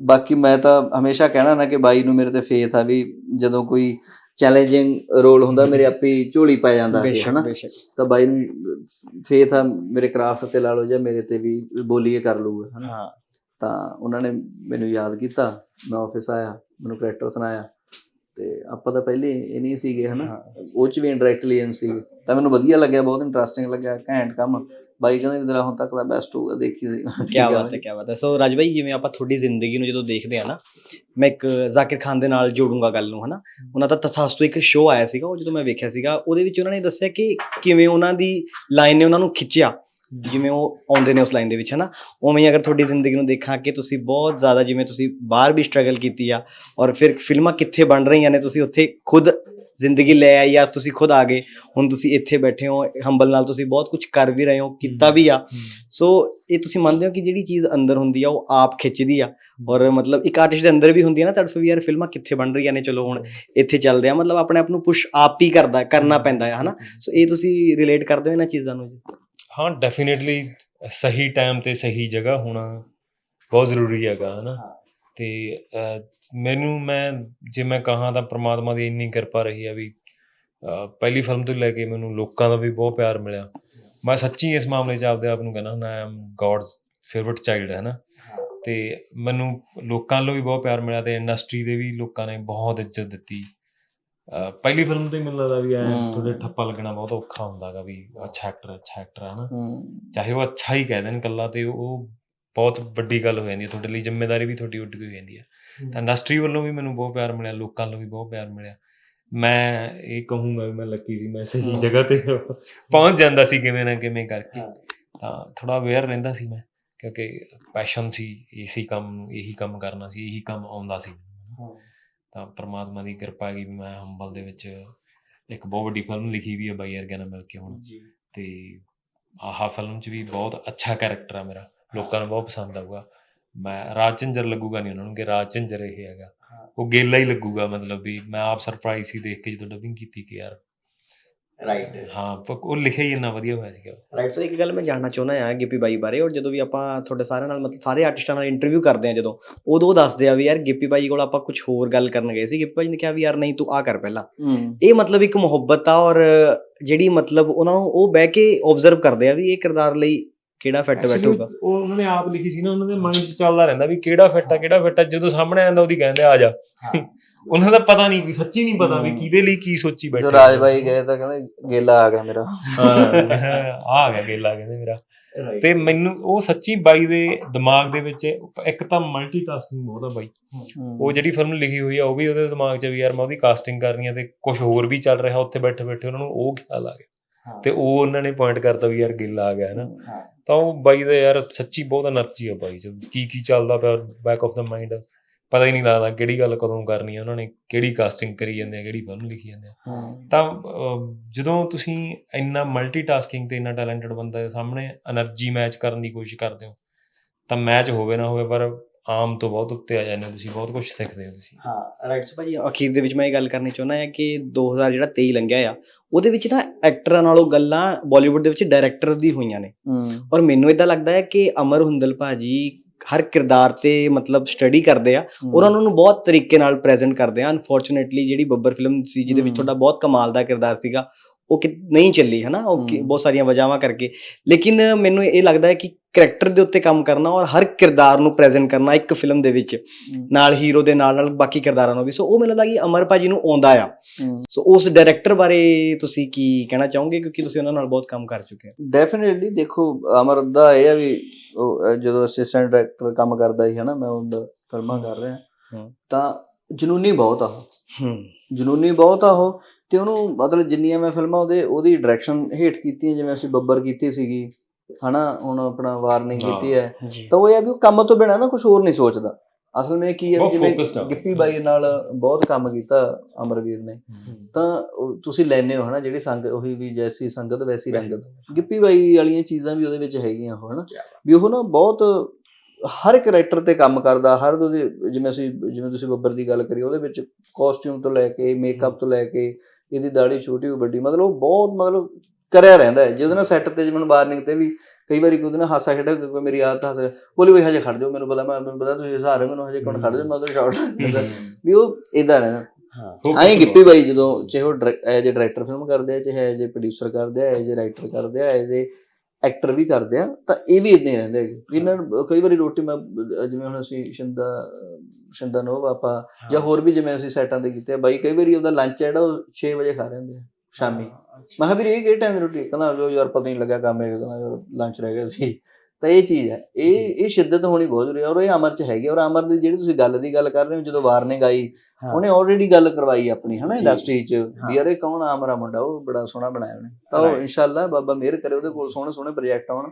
ਬਾਕੀ ਮੈਂ ਤਾਂ ਹਮੇਸ਼ਾ ਕਹਿਣਾ ਨਾ ਕਿ ਬਾਈ ਨੂੰ ਮੇਰੇ ਤੇ ਫੇਥ ਆ ਵੀ ਜਦੋਂ ਕੋਈ ਚੈਲੰਜਿੰਗ ਰੋਲ ਹੁੰਦਾ ਮੇਰੇ ਆਪੇ ਝੋਲੀ ਪੈ ਜਾਂਦਾ ਹੈ ਹਨਾ? ਤਾਂ ਬਾਈ ਨੂੰ ਫੇਥ ਆ ਮੇਰੇ ਕਰਾਫਟ ਤੇ ਲਾ ਲਓ ਜਾਂ ਮੇਰੇ ਤੇ ਵੀ ਬੋਲੀਏ ਕਰ ਲੂਗਾ ਹਨਾ? ਹਾਂ। ਤਾਂ ਉਹਨਾਂ ਨੇ ਮੈਨੂੰ ਯਾਦ ਕੀਤਾ। ਮੈਂ ਆਫਿਸ ਆਇਆ। ਮੈਨੂੰ ਕਰੈਕਟਰ ਸੁਣਾਇਆ ਤੇ ਆਪਾਂ ਤਾਂ ਪਹਿਲੇ ਇਹ ਨਹੀਂ ਸੀਗੇ ਹਨਾ ਉਹ ਚ ਵੀ ਇੰਡਾਇਰੈਕਟਲੀ ਇਨ ਸੀ ਤਾਂ ਮੈਨੂੰ ਵਧੀਆ ਲੱਗਿਆ ਬਹੁਤ ਇੰਟਰਸਟਿੰਗ ਲੱਗਿਆ ਘੈਂਟ ਕੰਮ। ਬਾਈ ਕਹਿੰਦੇ ਵੀ ਤੇਰਾ ਹੁਣ ਤੱਕ ਦਾ ਬੈਸਟ ਹੋਊਗਾ ਦੇਖੀ ਸੀ। ਕੀ ਬਾਤ ਹੈ ਕੀ ਬਾਤ ਹੈ। ਸੋ ਰਾਜ ਭਾਈ ਜਿਵੇਂ ਆਪਾਂ ਤੁਹਾਡੀ ਜ਼ਿੰਦਗੀ ਨੂੰ ਜਦੋਂ ਦੇਖਦੇ ਆ ਨਾ ਮੈਂ ਇੱਕ ਜ਼ਾਕਿਰ ਖਾਨ ਦੇ ਨਾਲ ਜੋੜੂੰਗਾ ਗੱਲ ਨੂੰ ਹਨਾ। ਉਹਨਾਂ ਦਾ ਤਥਾਸਤੂ ਇੱਕ ਸ਼ੋਅ ਆਇਆ ਸੀਗਾ ਉਹ ਜਦੋਂ ਮੈਂ ਵੇਖਿਆ ਸੀਗਾ ਉਹਦੇ ਵਿੱਚ ਉਹਨਾਂ ਨੇ ਦੱਸਿਆ ਕਿ ਕਿਵੇਂ ਉਹਨਾਂ ਦੀ ਲਾਈਨ ਨੇ ਉਹਨਾਂ ਨੂੰ ਖਿੱਚਿਆ। ਜਿਵੇਂ ਉਹ ਆਉਂਦੇ ਨੇ ਉਸ ਲਾਈਨ ਦੇ ਵਿੱਚ ਹਨਾ? ਉਵੇਂ ਹੀ ਅਗਰ ਤੁਹਾਡੀ ਜ਼ਿੰਦਗੀ ਨੂੰ ਦੇਖਾਂ ਕਿ ਤੁਸੀਂ ਬਹੁਤ ਜ਼ਿਆਦਾ ਜਿਵੇਂ ਤੁਸੀਂ ਬਾਹਰ ਵੀ ਸਟਰਗਲ ਕੀਤੀ ਆ ਔਰ ਫਿਰ ਫਿਲਮਾਂ ਕਿੱਥੇ ਬਣ ਰਹੀਆਂ ਨੇ ਤੁਸੀਂ ਉੱਥੇ ਖੁਦ ਜ਼ਿੰਦਗੀ ਲੈ ਆਈ ਆ ਤੁਸੀਂ ਖੁਦ ਆ ਗਏ ਹੁਣ ਤੁਸੀਂ ਇੱਥੇ ਬੈਠੇ ਹੋ ਹੰਬਲ ਨਾਲ ਤੁਸੀਂ ਬਹੁਤ ਕੁਝ ਕਰ ਵੀ ਰਹੇ ਹੋ ਕੀਤਾ ਵੀ ਆ। ਸੋ ਇਹ ਤੁਸੀਂ ਮੰਨਦੇ ਹੋ ਕਿ ਜਿਹੜੀ ਚੀਜ਼ ਅੰਦਰ ਹੁੰਦੀ ਆ ਉਹ ਆਪ ਖਿੱਚਦੀ ਆ? ਔਰ ਮਤਲਬ ਇੱਕ ਆਰਟਿਸਟ ਦੇ ਅੰਦਰ ਵੀ ਹੁੰਦੀ ਆ ਨਾ ਤੜਫ ਵੀ ਯਾਰ ਫਿਲਮਾਂ ਕਿੱਥੇ ਬਣ ਰਹੀਆਂ ਨੇ ਚਲੋ ਹੁਣ ਇੱਥੇ ਚੱਲਦੇ ਆ ਮਤਲਬ ਆਪਣੇ ਆਪ ਨੂੰ ਪੁਸ਼ ਆਪ ਹੀ ਕਰਦਾ ਕਰਨਾ ਪੈਂਦਾ ਹੈ ਹਨਾ? ਸੋ ਇਹ ਤੁਸੀਂ ਰਿਲੇਟ ਕਰਦੇ ਹੋ ਇਹਨਾਂ ਚੀਜ਼ਾਂ ਨੂੰ? ਜੀ ਹਾਂ ਡੈਫੀਨਿਟਲੀ ਸਹੀ ਟਾਈਮ ਤੇ ਸਹੀ ਜਗ੍ਹਾ ਹੋਣਾ ਬਹੁਤ ਜ਼ਰੂਰੀ ਹੈਗਾ ਹਨਾ? ਤੇ ਮੈਨੂੰ ਮੈਂ ਜੇ ਮੈਂ ਕਹਾਂ ਤਾਂ ਪ੍ਰਮਾਤਮਾ ਦੀ ਇੰਨੀ ਕਿਰਪਾ ਰਹੀ ਆ ਵੀ ਪਹਿਲੀ ਫਿਲਮ ਤੋਂ ਲੈ ਕੇ ਮੈਨੂੰ ਲੋਕਾਂ ਦਾ ਵੀ ਬਹੁਤ ਪਿਆਰ ਮਿਲਿਆ। ਮੈਂ ਸੱਚੀ ਇਸ ਮਾਮਲੇ 'ਚ ਆਪਦੇ ਆਪ ਨੂੰ ਕਹਿੰਦਾ ਹੁੰਦਾ I am God's favourite child ਹੈ। ਨਾ ਤੇ ਮੈਨੂੰ ਲੋਕਾਂ ਵੱਲੋਂ ਵੀ ਬਹੁਤ ਪਿਆਰ ਮਿਲਿਆ ਤੇ ਇੰਡਸਟਰੀ ਦੇ ਵੀ ਲੋਕਾਂ ਨੇ ਬਹੁਤ ਇੱਜ਼ਤ ਦਿੱਤੀ। ਪਹਿਲੀ ਫਿਲਮ ਤੇ ਮੈਨੂੰ ਲੱਗਦਾ ਵੀ ਐ। ਥੋੜੇ ਠੱਪਾ ਲੱਗਣਾ ਬਹੁਤ ਔਖਾ ਹੁੰਦਾਗਾ ਵੀ ਅੱਛਾ ਐਕਟਰ ਅੱਛਾ ਐਕਟਰ ਹੈ ਨਾ। ਚਾਹੇ ਉਹ ਅੱਛਾ ਹੀ ਕਹਿ ਦੇਣ ਕੱਲਾ ਤੇ ਉਹ ਬਹੁਤ ਵੱਡੀ ਗੱਲ ਹੋ ਜਾਂਦੀ ਹੈ ਤੁਹਾਡੇ ਲਈ ਜ਼ਿੰਮੇਵਾਰੀ ਵੀ ਤੁਹਾਡੀ ਉੱਡ ਗਈ ਹੋ ਜਾਂਦੀ ਹੈ। ਤਾਂ ਇੰਡਸਟਰੀ ਵੱਲੋਂ ਵੀ ਮੈਨੂੰ ਬਹੁਤ ਪਿਆਰ ਮਿਲਿਆ ਲੋਕਾਂ ਵੱਲੋਂ ਵੀ ਬਹੁਤ ਪਿਆਰ ਮਿਲਿਆ। ਮੈਂ ਇਹ ਕਹੂੰਗਾ ਵੀ ਮੈਂ ਲੱਕੀ ਸੀ ਮੈਂ ਸਹੀ ਜਗ੍ਹਾ ਤੇ ਪਹੁੰਚ ਜਾਂਦਾ ਸੀ ਕਿਵੇਂ ਨਾ ਕਿਵੇਂ ਕਰਕੇ। ਤਾਂ ਥੋੜਾ ਅਵੇਅਰ ਰਹਿੰਦਾ ਸੀ ਮੈਂ ਕਿਉਂਕਿ ਪੈਸ਼ਨ ਸੀ ਇਸੇ ਕੰਮ ਇਹੀ ਕੰਮ ਕਰਨਾ ਸੀ ਇਹੀ ਕੰਮ ਆਉਂਦਾ ਸੀ। ਤਾਂ ਪ੍ਰਮਾਤਮਾ ਦੀ ਕਿਰਪਾ ਹੈਗੀ ਵੀ ਮੈਂ ਹੰਬਲ ਦੇ ਵਿੱਚ ਇੱਕ ਬਹੁਤ ਵੱਡੀ ਫਿਲਮ ਲਿਖੀ ਵੀ ਹੈ ਬਾਈ ਵਰਗਿਆਂ ਨਾਲ ਮਿਲ ਕੇ ਹੁਣ। ਤੇ ਆਹ ਫਿਲਮ 'ਚ ਵੀ ਬਹੁਤ ਅੱਛਾ ਕੈਰੈਕਟਰ ਆ ਮੇਰਾ। ਲੋਕਾਂ ਨੂੰ ਬਹੁਤ ਪਸੰਦ ਆਊਗਾ। ਮੈਂ ਰਾਜ ਝੰਜਰ ਲੱਗੂਗਾ ਨਹੀਂ ਉਹਨਾਂ ਨੂੰ ਕਿ ਰਾਜ ਝੰਜਰ ਇਹ ਹੈਗਾ। ਉਹ ਗੇਲਾ ਹੀ ਲੱਗੂਗਾ ਮਤਲਬ ਵੀ ਮੈਂ ਆਪ ਸਰਪ੍ਰਾਈਜ਼ ਸੀ ਦੇਖ ਕੇ ਜਦੋਂ ਡਬਿੰਗ ਕੀਤੀ ਕਿ ਯਾਰ ਰਾਈਟ ਹਾਂ ਪ- ਉਹ ਲਿਖਿਆ ਹੀ ਇੰਨਾ ਵਧੀਆ ਹੋਇਆ ਸੀਗਾ। ਰਾਈਟ ਸੋ ਇੱਕ ਗੱਲ ਮੈਂ ਜਾਣਨਾ ਚਾਹੁੰਦਾ ਆ ਗਿੱਪੀ ਬਾਈ ਬਾਰੇ ਔਰ ਜਦੋਂ ਵੀ ਆਪਾਂ ਤੁਹਾਡੇ ਸਾਰਿਆਂ ਨਾਲ ਮਤਲਬ ਸਾਰੇ ਆਰਟਿਸਟਾਂ ਨਾਲ ਇੰਟਰਵਿਊ ਕਰਦੇ ਆ ਜਦੋਂ ਉਦੋਂ ਉਹ ਦੱਸਦੇ ਆ ਵੀ ਯਾਰ ਗਿੱਪੀ ਬਾਈ ਕੋਲ ਆਪਾਂ ਕੁਝ ਹੋਰ ਗੱਲ ਕਰਨ ਗਏ ਸੀ। ਗਿੱਪੀ ਬਾਈ ਨੇ ਕਿਹਾ ਵੀ ਯਾਰ ਨਹੀਂ ਤੂੰ ਆ ਕਰ ਪਹਿਲਾਂ। ਇਹ ਮਤਲਬ ਇੱਕ ਮੁਹੱਬਤ ਆ ਔਰ ਜਿਹੜੀ ਮਤਲਬ ਉਹਨਾਂ ਨੂੰ ਉਹ ਬਹਿ ਕੇ ਆਬਜ਼ਰਵ ਕਰਦੇ ਆ ਵੀ ਇਹ ਕਿਰਦਾਰ ਲਈ ਕਿਹੜਾ ਫਿੱਟ ਬੈਠੂਗਾ। ਉਹ ਉਹਨਾਂ ਨੇ ਆਪ ਲਿਖੀ ਸੀ ਨਾ ਉਹਨਾਂ ਦੇ ਮਨ 'ਚ ਚੱਲਦਾ ਰਹਿੰਦਾ ਵੀ ਕਿਹੜਾ ਫਿੱਟ ਆ ਕਿਹੜਾ ਫਿੱਟ ਆ ਜਦੋਂ ਸਾਹਮਣੇ ਆਉਂਦਾ ਉਹਦੀ ਕਹਿੰਦੇ ਆ ਜਾ। ਉਹਨਾਂ ਦਾ ਪਤਾ ਨਹੀਂ ਸੱਚੀ ਨਹੀਂ ਪਤਾ ਵੀ ਕਿਹਦੇ ਲਈ ਕੀ ਸੋਚੀ ਬੈਠੇ ਜੋ ਰਾਜ ਗਏ ਤਾਂ ਕਹਿੰਦੇ ਗੇਲਾ ਆ ਗਿਆ ਮੇਰਾ। ਆ ਗਿਆ ਗੇਲਾ ਕਹਿੰਦੇ ਮੇਰਾ। ਤੇ ਮੈਨੂੰ ਉਹ ਸੱਚੀ ਬਾਈ ਦੇ ਦਿਮਾਗ ਦੇ ਵਿੱਚ ਇੱਕ ਤਾਂ ਮਲਟੀਟਾਸਕਿੰਗ ਬਹੁਤ ਆ ਬਾਈ। ਉਹ ਜਿਹੜੀ ਫਿਲਮ ਲਿਖੀ ਹੋਈ ਆ ਉਹ ਵੀ ਉਹਦੇ ਦਿਮਾਗ 'ਚ ਵੀ ਯਾਰ ਮੈਂ ਉਹਦੀ ਕਾਸਟਿੰਗ ਕਰਨੀ ਆ ਤੇ ਕੁਝ ਹੋਰ ਵੀ ਚੱਲ ਰਿਹਾ ਉੱਥੇ ਬੈਠੇ ਬੈਠੇ ਉਹਨਾਂ ਨੂੰ ਉਹ ਖਿਆਲ ਆ ਗਿਆ। ਤੇ ਉਹ ਉਹਨਾਂ ਨੇ ਪੁਆਇੰਟ ਕਰਤਾ ਵੀ ਯਾਰ ਗਿੱਲ ਆ ਗਿਆ ਹਨਾ ਤਾਂ ਉਹ ਬਾਈ ਦਾ ਯਾਰ ਸੱਚੀ ਬਹੁਤ એનર્ਜੀ ਆ ਬਾਈ ਜੀ ਕੀ ਕੀ ਚੱਲਦਾ ਪਿਆ ਬੈਕ ਆਫ ਦਾ ਮਾਈਂਡ ਪਤਾ ਹੀ ਨਹੀਂ ਲੱਗਦਾ ਕਿਹੜੀ ਗੱਲ ਕਦੋਂ ਕਰਨੀ ਹੈ ਉਹਨਾਂ ਨੇ ਕਿਹੜੀ ਕਾਸਟਿੰਗ ਕਰੀ ਜਾਂਦੇ ਆ ਕਿਹੜੀ ਫਿਲਮ ਲਿਖੀ ਜਾਂਦੇ ਆ। ਤਾਂ ਜਦੋਂ ਤੁਸੀਂ ਇੰਨਾ ਮਲਟੀਟਾਸਕਿੰਗ ਤੇ ਇੰਨਾ ਟੈਲੈਂਟਡ ਬੰਦਾ ਦੇ ਸਾਹਮਣੇ એનર્ਜੀ ਮੈਚ ਕਰਨ ਦੀ ਕੋਸ਼ਿਸ਼ ਕਰਦੇ ਹੋ ਤਾਂ ਮੈਚ ਹੋਵੇ ਨਾ ਹੋਵੇ ਪਰ ਆਮ ਤੋਂ ਬਹੁਤ ਉੱਤੇ ਆ ਜਾਂਦੇ ਹੋ ਤੁਸੀਂ ਬਹੁਤ ਕੁਝ ਸਿੱਖਦੇ ਹੋ ਤੁਸੀਂ। ਹਾਂ ਰਾਈਟ ਭਾਜੀ ਅਖੀਰ ਦੇ ਵਿੱਚ ਮੈਂ ਇਹ ਗੱਲ ਕਰਨੀ ਚਾਹੁੰਦਾ ਹਾਂ ਕਿ 2000 ਜਿਹੜਾ 23 ਲੰਘਿਆ ਆ ਉਹਦੇ ਵਿੱਚ ਨਾ ਐਕਟਰਾਂ ਨਾਲੋਂ ਗੱਲਾਂ ਬਾਲੀਵੁੱਡ ਦੇ ਵਿੱਚ ਡਾਇਰੈਕਟਰ ਦੀ ਹੋਈਆਂ ਨੇ। ਔਰ ਮੈਨੂੰ ਇਦਾਂ ਲੱਗਦਾ ਹੈ ਕਿ ਅਮਰ ਹੁੰਦਲ ਭਾਜੀ ਹਰ ਕਿਰਦਾਰ ਤੇ ਮਤਲਬ ਸਟੱਡੀ ਕਰਦੇ ਆ। ਔਰ ਉਹਨਾਂ ਨੂੰ ਬਹੁਤ ਤਰੀਕੇ ਨਾਲ ਪ੍ਰੈਜ਼ੈਂਟ ਕਰਦੇ ਆ। ਅਨਫੋਰਚੂਨੇਟਲੀ ਜਿਹੜੀ ਬੱਬਰ ਫਿਲਮ ਸੀ ਜਿਹਦੇ ਵਿੱਚ। ਤੁਹਾਡਾ ਬਹੁਤ ਕਮਾਲ ਦਾ ਕਿਰਦਾਰ ਸੀਗਾ ਉਹ ਕਿ ਨਹੀਂ ਚੱਲੀ ਹਨਾ? ਉਹ ਕਿ-। ਬਹੁਤ ਸਾਰੀਆਂ ਵਜ੍ਹਾਵਾਂ ਕਰਕੇ। ਲੇਕਿਨ ਮੈਨੂੰ ਇਹ ਲੱਗਦਾ ਹੈ ਕਿ ਕਰੈਕਟਰ ਦੇ ਉੱਤੇ ਕੰਮ ਕਰਨਾ ਔਰ ਹਰ ਕਿਰਦਾਰ ਨੂੰ ਪ੍ਰੈਜ਼ੈਂਟ ਕਰਨਾ ਇੱਕ ਫਿਲਮ ਦੇ ਵਿੱਚ ਨਾਲ ਹੀਰੋ ਦੇ ਨਾਲ ਨਾਲ ਬਾਕੀ ਕਿਰਦਾਰਾਂ ਨੂੰ ਵੀ। ਸੋ ਉਹ ਮੈਨੂੰ ਲੱਗਦਾ ਕਿ ਅਮਰ ਭਾਜੀ ਨੂੰ ਆਉਂਦਾ ਆ। ਸੋ ਉਸ ਡਾਇਰੈਕਟਰ ਬਾਰੇ ਤੁਸੀਂ ਕੀ ਕਹਿਣਾ ਚਾਹੋਗੇ? ਕਿਉਂਕਿ ਤੁਸੀਂ ਉਹਨਾਂ ਨਾਲ ਬਹੁਤ ਕੰਮ ਕਰ ਚੁੱਕੇ ਹੋ। ਡੈਫੀਨਿਟਲੀ ਦੇਖੋ ਅਮਰ ਦਾ ਇਹ ਆ ਵੀ ਉਹ ਅਹ, ਜਦੋਂ ਅਸਿਸਟੈਂਟ ਡਾਇਰੈਕਟਰ ਕੰਮ ਕਰਦਾ ਸੀ ਹਨਾ ਮੈਂ ਉਹਦਾ ਫਿਲਮਾਂ ਕਰ ਰਿਹਾ। ਹੂੰ। ਤਾਂ ਜਨੂਨੀ ਬਹੁਤ ਆ ਉਹ। ਹੂੰ। ਜਨੂਨੀ ਬਹੁਤ ਆ ਉਹ। ਤੇ ਉਹਨੂੰ ਮਤਲਬ ਜਿੰਨੀਆਂ ਮੈਂ ਫਿਲਮਾਂ ਉਹਦੇ ਉਹਦੀ ਡਾਇਰੈਕਸ਼ਨ ਹੇਠ ਕੀਤੀਆਂ ਜਿਵੇਂ ਅਸੀਂ ਬੱਬਰ ਕੀਤੀ ਸੀਗੀ ਹਨਾ ਹੁਣ ਆਪਣਾ ਵਾਰਨਿੰਗ। ਕੀਤੀ ਹੈ। ਤਾਂ ਉਹ ਇਹ ਵੀ ਉਹ ਕੰਮ ਤੋਂ ਬਿਨਾ ਨਾ ਕੁਝ ਹੋਰ ਨਹੀਂ ਸੋਚਦਾ। ਅਸਲ ਵਿੱਚ ਕੀ ਹੈ ਜਿਵੇਂ। ਗਿੱਪੀ ਬਾਈ ਨਾਲ ਬਹੁਤ ਕੰਮ ਕੀਤਾ ਅਮਰਵੀਰ ਨੇ। ਤਾਂ ਤੁਸੀਂ ਲੈਨੇ ਹੋ ਹਨਾ ਜਿਹੜੀ ਸੰਗਤ ਉਹੀ ਵੀ ਜੈਸੀ ਸੰਗਤ ਵੈਸੀ ਰੰਗਤ। ਗਿੱਪੀ ਬਾਈ ਵਾਲੀਆਂ ਚੀਜ਼ਾਂ ਵੀ ਉਹਦੇ ਵਿੱਚ ਹੈਗੀਆਂ ਹਨਾ। ਵੀ ਉਹ ਨਾ ਬਹੁਤ ਹਰ ਕੈਰੈਕਟਰ ਤੇ ਕੰਮ ਕਰਦਾ ਹਰ ਉਹਦੇ ਜਿਵੇਂ ਅਸੀਂ ਜਿਵੇਂ ਤੁਸੀਂ ਬੱਬਰ ਦੀ ਗੱਲ ਕਰੀ ਉਹਦੇ ਵਿੱਚ ਕਾਸਟਿਊਮ ਤੋਂ ਲੈ ਕੇ ਮੇਕਅਪ ਤੋਂ ਲੈ ਕੇ ਇਹਦੀ ਦਾੜੀ ਛੋਟੀ ਹੋ ਵੱਡੀ ਮਤਲਬ ਉਹ ਬਹੁਤ ਮਤਲਬ ਕਰਿਆ ਰਹਿੰਦਾ ਹੈ। ਜਿਹਦੇ ਨਾਲ ਸੈੱਟ ਤੇ ਜਿਵੇਂ ਵਾਰਨਿੰਗ ਤੇ ਵੀ ਕਈ ਵਾਰੀ ਉਹਦੇ ਨਾਲ ਹਾਸਾ ਖੇਡਾ ਕੋਈ ਮੇਰੀ ਆਦਤ ਹਾਸਾ ਬੋਲੀ ਬਈ ਹਜੇ ਖੜ ਜਾਓ ਮੈਨੂੰ ਪਤਾ ਮੈਂ ਮੈਨੂੰ ਪਤਾ ਤੁਸੀਂ ਸਹਾਰੇ ਮੈਨੂੰ ਹਜੇ ਕੋਣ ਖੜ ਜਾਓ ਮੈਂ ਉਹਦਾ ਸ਼ਾਟ ਵੀ ਉਹ ਇਦਾਂ ਰਹਿਣਾ ਹਾਂ। ਐਂ ਗਿੱਪੀ ਬਾਈ ਜਦੋਂ ਚਾਹੇ ਉਹ ਐਜ ਅ ਡਾਇਰੈਕਟਰ ਫਿਲਮ ਕਰਦੇ ਆ ਚਾਹੇ ਐਜ ਅ ਪ੍ਰੋਡਿਊਸਰ ਕਰਦੇ ਆ ਐਜ ਅ ਰਾਈਟਰ ਕਰਦੇ ਆ ਐਜ ਅ ਐਕਟਰ ਵੀ ਕਰਦੇ ਆ ਤਾਂ ਇਹ ਵੀ ਇਦਾਂ ਹੀ ਰਹਿੰਦੇ ਹੈਗੇ। ਇਹਨਾਂ ਨੂੰ ਕਈ ਵਾਰੀ ਰੋਟੀ ਮੈਂ ਜਿਵੇਂ ਹੁਣ ਅਸੀਂ ਸ਼ਿੰਦਾ ਸ਼ਿੰਦਾ ਨੋਵ ਆਪਾਂ ਜਾਂ ਹੋਰ ਵੀ ਜਿਵੇਂ ਅਸੀਂ ਸੈਟਾਂ ਤੇ ਕੀਤੇ ਆ ਬਾਈ ਕਈ ਵਾਰੀ ਉਹਦਾ ਲੰਚ ਜਿਹੜਾ ਉਹ 6 ਵਜੇ ਖਾ ਰਹੇ ਹੁੰਦੇ ਆ ਸ਼ਾਮੀ। ਮੈਂ ਕਿਹਾ ਵੀਰ ਇਹ ਕਿਹੜੇ ਟਾਈਮ ਦੀ ਰੋਟੀ? ਕਹਿੰਦਾ ਲੋ ਯਾਰ ਪਤਾ ਨਹੀਂ ਲੱਗਾ ਕੰਮ ਹੈ ਕਹਿੰਦਾ ਯਾਰ ਲੰਚ ਰਹਿ ਗਿਆ ਸੀ। ਤਾਂ ਇਹ ਚੀਜ਼ ਹੈ ਇਹ ਇਹ ਸ਼ਿੱਦਤ ਹੋਣੀ ਬਹੁਤ ਜ਼ਰੂਰੀ ਹੈ ਔਰ ਇਹ ਅਮਰ ਚ ਹੈਗੀ ਔਰ ਅਮਰ ਦੀ ਜਿਹੜੀ ਤੁਸੀਂ ਗੱਲ ਦੀ ਗੱਲ ਕਰ ਰਹੇ ਹੋ ਜਦੋਂ ਵਾਰਨਿੰਗ ਆਈ। ਉਹਨੇ ਆਲਰੇਡੀ ਗੱਲ ਕਰਵਾਈ ਆਪਣੀ ਹਨਾ। ਇੰਡਸਟਰੀ ਚ। ਵੀ ਯਾਰ ਇਹ ਕੌਣ ਆ ਅਮਰਾ ਮੁੰਡਾ ਉਹ ਬੜਾ ਸੋਹਣਾ ਬਣਾਇਆ ਉਹਨੇ ਤਾਂ ਉਹ. ਇਨਸ਼ਾਅੱਲਾ ਬਾਬਾ ਮਿਹਰ ਕਰੇ ਉਹਦੇ ਕੋਲ ਸੋਹਣੇ ਸੋਹਣੇ ਪ੍ਰੋਜੈਕਟ ਆਉਣ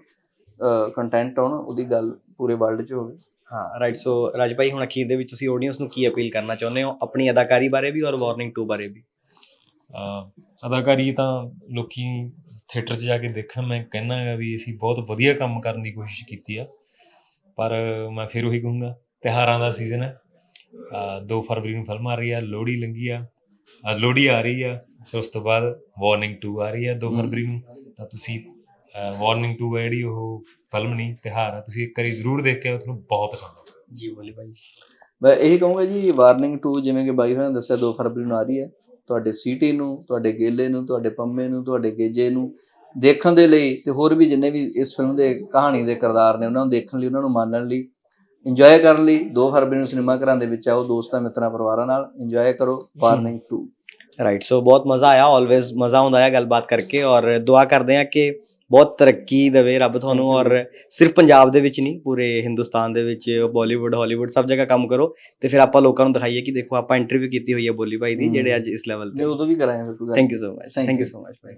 ਕੰਟੈਂਟ ਆਉਣ ਉਹਦੀ ਗੱਲ ਪੂਰੇ ਵਰਲਡ 'ਚ ਹੋਵੇ ਹਾਂ ਰਾਈਟ ਸੋ ਰਾਜ ਭਾਈ ਹੁਣ ਅਖੀਰ ਦੇ ਵਿੱਚ ਤੁਸੀਂ ਆਡੀਅנס ਨੂੰ ਕੀ ਅਪੀਲ ਕਰਨਾ ਚਾਹੁੰਦੇ ਹੋ ਆਪਣੀ ਅਦਾਕਾਰੀ ਬਾਰੇ ਵੀ ਔਰ ਵਾਰਨਿੰਗ 2 ਬਾਰੇ ਵੀ ਅਦਾਕਾਰੀ ਤਾਂ ਲੋਕੀ ਥੀਏਟਰ 'ਚ ਜਾ ਕੇ ਦੇਖਣ ਮੈਂ ਕਹਿਣਾ ਹੈਗਾ ਵੀ ਅਸੀਂ ਬਹੁਤ ਵਧੀਆ ਕੰਮ ਕਰਨ ਦੀ ਕੋਸ਼ਿਸ਼ ਕੀਤੀ ਆ। ਪਰ ਮੈਂ ਫਿਰ ਉਹੀ ਕਹੂੰਗਾ ਤਿਉਹਾਰਾਂ ਦਾ ਸੀਜ਼ਨ ਹੈ। 2 ਫਰਵਰੀ ਨੂੰ ਫਿਲਮ ਆ ਰਹੀ ਆ ਲੋਹੜੀ ਲੰਗੀ ਆ। ਅੱਜ ਲੋਹੜੀ ਆ ਰਹੀ ਆ ਤੇ ਉਸ ਤੋਂ ਬਾਅਦ ਵਾਰਨਿੰਗ 2 ਆ ਰਹੀ ਆ 2 ਹਮ। ਫਰਵਰੀ ਨੂੰ। ਤਾਂ ਤੁਸੀਂ ਵਾਰਨਿੰਗ 2 ਹੈ ਜਿਹੜੀ ਉਹ ਫਿਲਮ ਨਹੀਂ ਤਿਉਹਾਰ ਆ ਤੁਸੀਂ ਇੱਕ ਵਾਰੀ ਜ਼ਰੂਰ ਦੇਖ ਕੇ ਆਓ ਤੁਹਾਨੂੰ ਬਹੁਤ ਪਸੰਦ ਆਊਗਾ। ਜੀ ਬੋਲੀ ਭਾਈ ਮੈਂ ਇਹੀ ਕਹੂੰਗਾ ਜੀ ਵਾਰਨਿੰਗ 2 ਜਿਵੇਂ ਕਿ ਬਾਈ ਹੋਰਾਂ ਨੇ ਦੱਸਿਆ 2 ਫਰਵਰੀ ਨੂੰ ਆ ਰਹੀ ਹੈ। ਤੁਹਾਡੇ ਸੀਟੀ ਨੂੰ ਤੁਹਾਡੇ ਗੇਲੇ ਨੂੰ ਤੁਹਾਡੇ ਪੰਮੇ ਨੂੰ ਤੁਹਾਡੇ ਗੇਜੇ ਨੂੰ ਦੇਖਣ ਦੇ ਲਈ ਤੇ ਹੋਰ ਵੀ ਜਿੰਨੇ ਵੀ ਇਸ ਫਿਲਮ ਦੇ ਕਹਾਣੀ ਦੇ ਕਿਰਦਾਰ ਨੇ ਉਹਨਾਂ ਨੂੰ ਦੇਖਣ ਲਈ ਉਹਨਾਂ ਨੂੰ ਮਾਣਨ ਲਈ ਇੰਜੋਏ ਕਰਨ ਲਈ 2 ਫਰਵਰੀ ਨੂੰ ਸਿਨੇਮਾ ਘਰਾਂ ਦੇ ਵਿੱਚ ਆਓ ਦੋਸਤਾਂ ਮਿੱਤਰਾਂ ਪਰਿਵਾਰਾਂ ਨਾਲ ਇੰਜੋਏ ਕਰੋ ਵਾਰਨਿੰਗ 2 ਰਾਈਟ ਸੋ ਬਹੁਤ ਮਜ਼ਾ ਆਇਆ ਆਲਵੇਜ਼ ਮਜ਼ਾ ਆਉਂਦਾ ਹੈ ਗੱਲਬਾਤ ਕਰਕੇ ਔਰ ਦੁਆ ਕਰਦੇ ਹਾਂ ਕਿ ਬਹੁਤ ਤਰੱਕੀ ਦੇਵੇ ਰੱਬ ਤੁਹਾਨੂੰ. ਔਰ ਸਿਰਫ ਪੰਜਾਬ ਦੇ ਵਿੱਚ ਨਹੀਂ ਪੂਰੇ ਹਿੰਦੁਸਤਾਨ ਦੇ ਵਿੱਚ ਬਾਲੀਵੁੱਡ ਹਾਲੀਵੁੱਡ ਸਭ ਜਗ੍ਹਾ ਕੰਮ ਕਰੋ ਤੇ ਫਿਰ ਆਪਾਂ ਲੋਕਾਂ ਨੂੰ ਦਿਖਾਈਏ ਕਿ ਦੇਖੋ ਆਪਾਂ ਇੰਟਰਵਿਊ ਕੀਤੀ ਹੋਈ ਹੈ ਬੋਲੀ ਭਾਈ ਦੀ। ਜਿਹੜੇ ਅੱਜ ਇਸ ਲੈਵਲ ਤੇ ਉਦੋਂ ਵੀ ਕਰਾਂਗੇ ਕੋਈ ਗੱਲ thank you so much thank you. So much Bhai